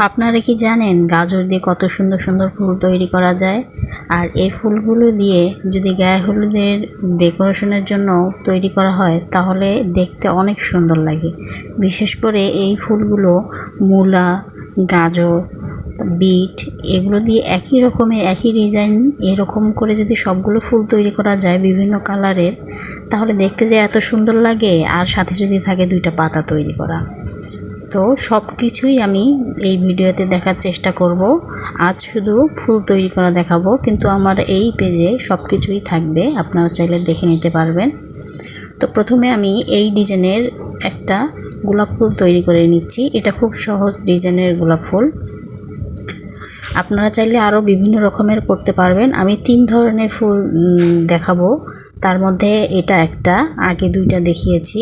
আপনারা কি জানেন গাজর দিয়ে কত সুন্দর সুন্দর ফুল তৈরি করা যায়? আর এই ফুলগুলো দিয়ে যদি গায়ে হলুদের ডেকোরেশনের জন্য তৈরি করা হয়, তাহলে দেখতে অনেক সুন্দর লাগে। বিশেষ করে এই ফুলগুলো মূলা, গাজর, বিট, এগুলো দিয়ে একই রকমের একই ডিজাইন, এরকম করে যদি সবগুলো ফুল তৈরি করা যায় বিভিন্ন কালারের, তাহলে দেখতে যে এত সুন্দর লাগে। আর সাথে যদি থাকে দুইটা পাতা তৈরি করা। তো সব কিছুই আমি এই ভিডিওতে দেখার চেষ্টা করব। আজ শুধু ফুল তৈরি করা দেখাবো, কিন্তু আমার এই পেজে সব কিছুই থাকবে, আপনারা চাইলে দেখে নিতে পারবেন। তো প্রথমে আমি এই ডিজাইনের একটা গোলাপ ফুল তৈরি করে নিচ্ছি। এটা খুব সহজ ডিজাইনের গোলাপ ফুল। আপনারা চাইলে আরও বিভিন্ন রকমের করতে পারবেন। আমি তিন ধরনের ফুল দেখাবো। তার মধ্যে এটা একটা, আগে দুইটা দেখিয়েছি।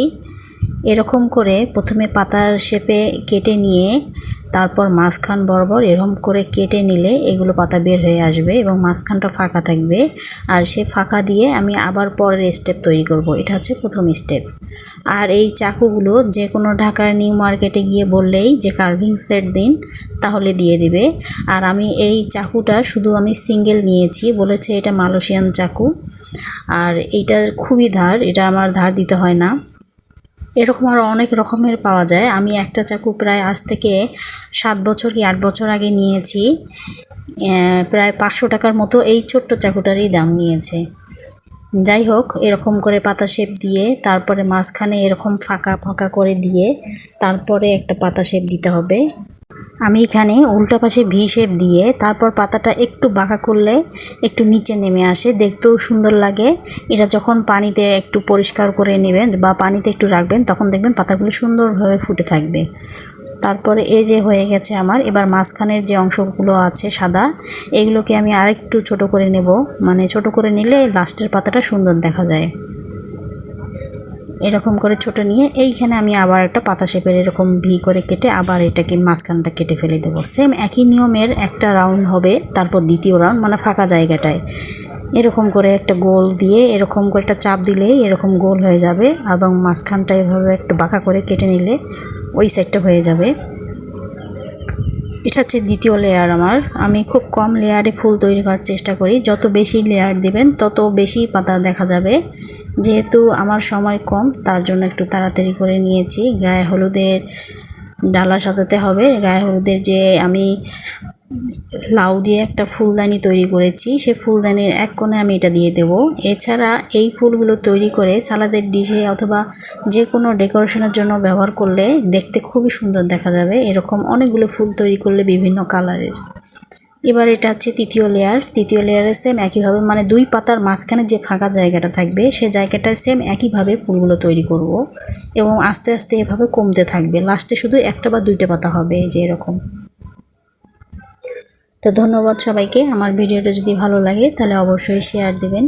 এরকম করে প্রথমে পাতার শেপে কেটে নিয়ে তারপর মাঝখান বরাবর এরকম করে কেটে নিলে এগুলো পাতা বের হয়ে আসবে এবং মাঝখানটা ফাঁকা থাকবে। আর সে ফাঁকা দিয়ে আমি আবার পরের স্টেপ তৈরি করব। এটা হচ্ছে প্রথম স্টেপ আর এই চাকুগুলো যে কোনো ঢাকার নিউ মার্কেটে গিয়ে বললেই যে কার্ভিং সেট দিন, তাহলে দিয়ে দিবে। আর আমি এই চাকুটা শুধু আমি সিঙ্গেল নিয়েছি, বলেছে এটা মালয়েশিয়ান চাকু। আর এইটা খুবই ধার, এটা আমার ধার দিতে হয় না। এরকম আরও অনেক রকমের পাওয়া যায়। আমি একটা চাকু প্রায় আজ থেকে সাত বছর কি আট বছর আগে নিয়েছি। প্রায় পাঁচশো টাকার মতো এই ছোট্ট চাকুটারই দাম নিয়েছে। যাই হোক, এরকম করে পাতা শেপ দিয়ে, তারপরে মাঝখানে এরকম ফাঁকা ফাঁকা করে দিয়ে, তারপরে একটা পাতা শেপ দিতে হবে। আমি এখানে উল্টা পাশে ভি শেপ দিয়ে তারপর পাতাটা একটু বাঁকা করলে একটু নিচে নেমে আসে, দেখতেও সুন্দর লাগে। এটা যখন পানিতে একটু পরিষ্কার করে নেবেন বা পানিতে একটু রাখবেন, তখন দেখবেন পাতাগুলো সুন্দরভাবে ফুটে থাকবে। তারপরে এই যে হয়ে গেছে আমার, এবার মাঝখানের যে অংশগুলো আছে সাদা, এগুলোকে আমি আরেকটু ছোট করে নেব। মানে ছোট করে নিলে লাস্টের পাতাটা সুন্দর দেখা যায়। এরকম করে ছোট নিয়ে এইখানে আমি আবার একটা পাতা শেপের এরকম ভি করে কেটে আবার এটাকে মাঝখানটা কেটে ফেলে দেবো। সেম একই নিয়মের একটা রাউন্ড হবে, তারপর দ্বিতীয় রাউন্ড মানে ফাঁকা জায়গাটায়। এরকম করে একটা গোল দিয়ে এরকম করে একটা চাপ দিলে এরকম গোল হয়ে যাবে এবং মাঝখানটা এভাবে একটু বাঁকা করে কেটে নিলে ওই সাইডটা হয়ে যাবে। এটা হচ্ছে দ্বিতীয় লেয়ার আমার। আমি খুব কম লেয়ারে ফুল তৈরি করার চেষ্টা করি। যত বেশি লেয়ার দিবেন, তত বেশি পাতা দেখা যাবে। যেহেতু আমার সময় কম, তার জন্য একটু তাড়াতাড়ি করে নিয়েছি। গায়ে হলুদের ডালা সাজাতে হবে। গায়ে হলুদের যে আমি লাউ দিয়ে একটা ফুলদানি তৈরি করেছি। সে ফুলদানির এক কোণে আমি এটা দিয়ে দেব। এছাড়া এই ফুলগুলো তৈরি করে সালাদের ডিশে অথবা যে কোনো ডেকোরেশনের জন্য ব্যবহার করলে দেখতে খুবই সুন্দর দেখা যাবে। এরকম অনেকগুলো ফুল তৈরি করলে বিভিন্ন কালারের। এবার এটা হচ্ছে তৃতীয় লেয়ার তৃতীয় লেয়ারে সেম একইভাবে মানে দুই পাতার মাঝখানে যে ফাঁকা জায়গাটা থাকবে, সে জায়গাটায় সেম একইভাবে ফুলগুলো তৈরি করব। এবং আস্তে আস্তে এভাবে কমতে থাকবে। লাস্টে শুধু একটা বা দুইটা পাতা হবে যে এরকম। তো ধন্যবাদ সবাইকে। আমার ভিডিওটা যদি ভালো লাগে তাহলে অবশ্যই শেয়ার দেবেন।